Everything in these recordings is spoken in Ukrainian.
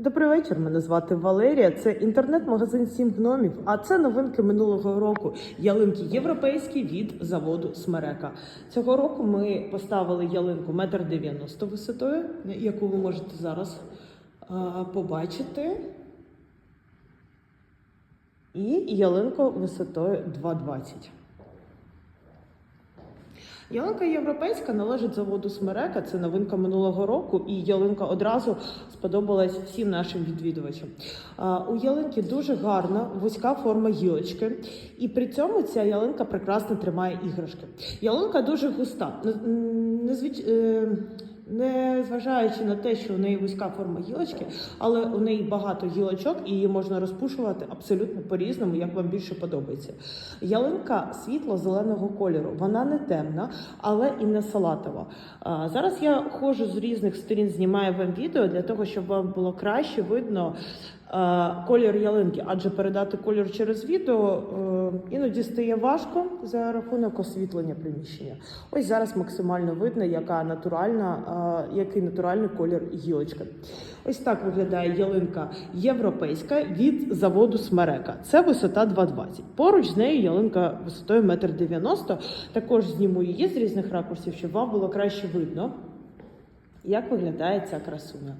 Добрий вечір. Мене звати Валерія. Це інтернет-магазин Сім гномів. А це новинки минулого року. Ялинки європейські від заводу Смерека. Цього року ми поставили ялинку метр дев'яносто висотою, яку ви можете зараз а, побачити. І ялинку висотою 2,20. Ялинка європейська належить заводу Смерека. Це новинка минулого року, і ялинка одразу сподобалась всім нашим відвідувачам. У ялинки дуже гарна вузька форма гілочки, і при цьому ця ялинка прекрасно тримає іграшки. Ялинка дуже густа. Незвич... Не зважаючи на те, що у неї вузька форма гілочки, але у неї багато гілочок і її можна розпушувати абсолютно по-різному, як вам більше подобається. Ялинка світло-зеленого кольору. Вона не темна, але і не салатова. А, Зараз я ходжу з різних сторін, знімаю вам відео для того, щоб вам було краще видно колір ялинки, адже передати колір через відео е, іноді стає важко за рахунок освітлення приміщення. Ось зараз максимально видно, яка натуральна, е, який натуральний колір гілочки. Ось так виглядає ялинка європейська від заводу Смерека. Це висота 2,20. Поруч з нею ялинка висотою 1,90 м. Також зніму її з різних ракурсів, щоб вам було краще видно, як виглядає ця красуня.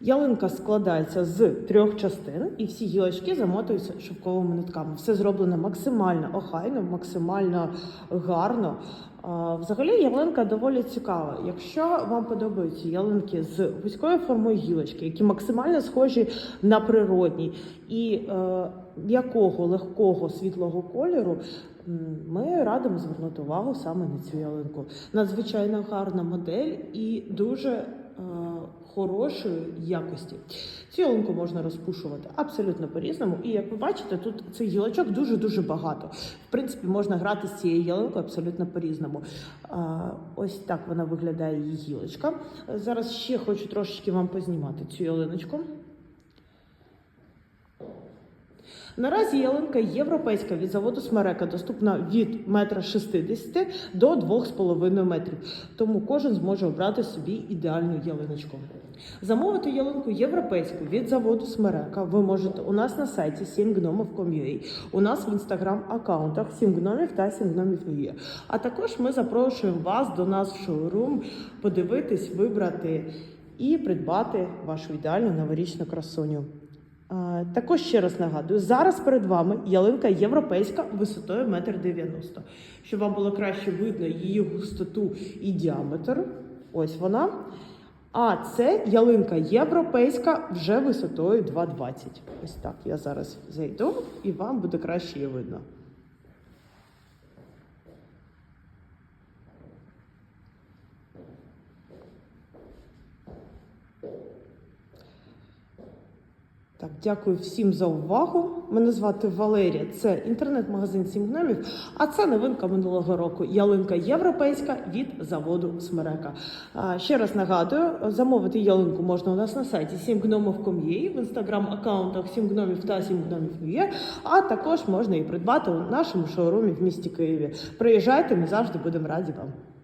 Ялинка складається з трьох частин, і всі гілочки замотуються шовковими нитками. Все зроблено максимально охайно, максимально гарно. Взагалі, ялинка доволі цікава. Якщо вам подобаються ялинки з вузькою формою гілочки, які максимально схожі на природні і е, м'якого, легкого світлого кольору, ми радимо звернути увагу саме на цю ялинку. Надзвичайно гарна модель і дуже е, хорошої якості. Цю ялинку можна розпушувати абсолютно по-різному. І як ви бачите, тут цих гілочок дуже-дуже багато. В принципі, можна грати з цією ялинкою абсолютно по-різному. Ось так вона виглядає її гілочка. Зараз ще хочу трошечки вам познімати цю ялиночку. Наразі ялинка європейська від заводу Смерека доступна від метра 60 до 2,5 метрів. Тому кожен зможе обрати собі ідеальну ялиночку. Замовити ялинку європейську від заводу Смерека ви можете у нас на сайті 7gnomів.com.ua, у нас в інстаграм-аккаунтах 7 гномів та 7 гномів Year. А також ми запрошуємо вас до нас в шоурум подивитись, вибрати і придбати вашу ідеальну новорічну красуню. А, Також ще раз нагадую, зараз перед вами ялинка європейська висотою 1,90 м. Щоб вам було краще видно її густоту і діаметр. Ось вона. А це ялинка європейська вже висотою 2,20. Ось так. Я зараз зайду і вам буде краще її видно. Так, дякую всім за увагу. Мене звати Валерія. Це інтернет-магазин Сім гномів. А це новинка минулого року. Ялинка європейська від заводу Смерека. А, ще раз нагадую, замовити ялинку можна у нас на сайті 7gnomov.com.ua, в інстаграм-аккаунтах 7 гномів та 7 гномів Є, а також можна її придбати у нашому шоурумі в місті Києві. Приїжджайте, ми завжди будемо раді вам.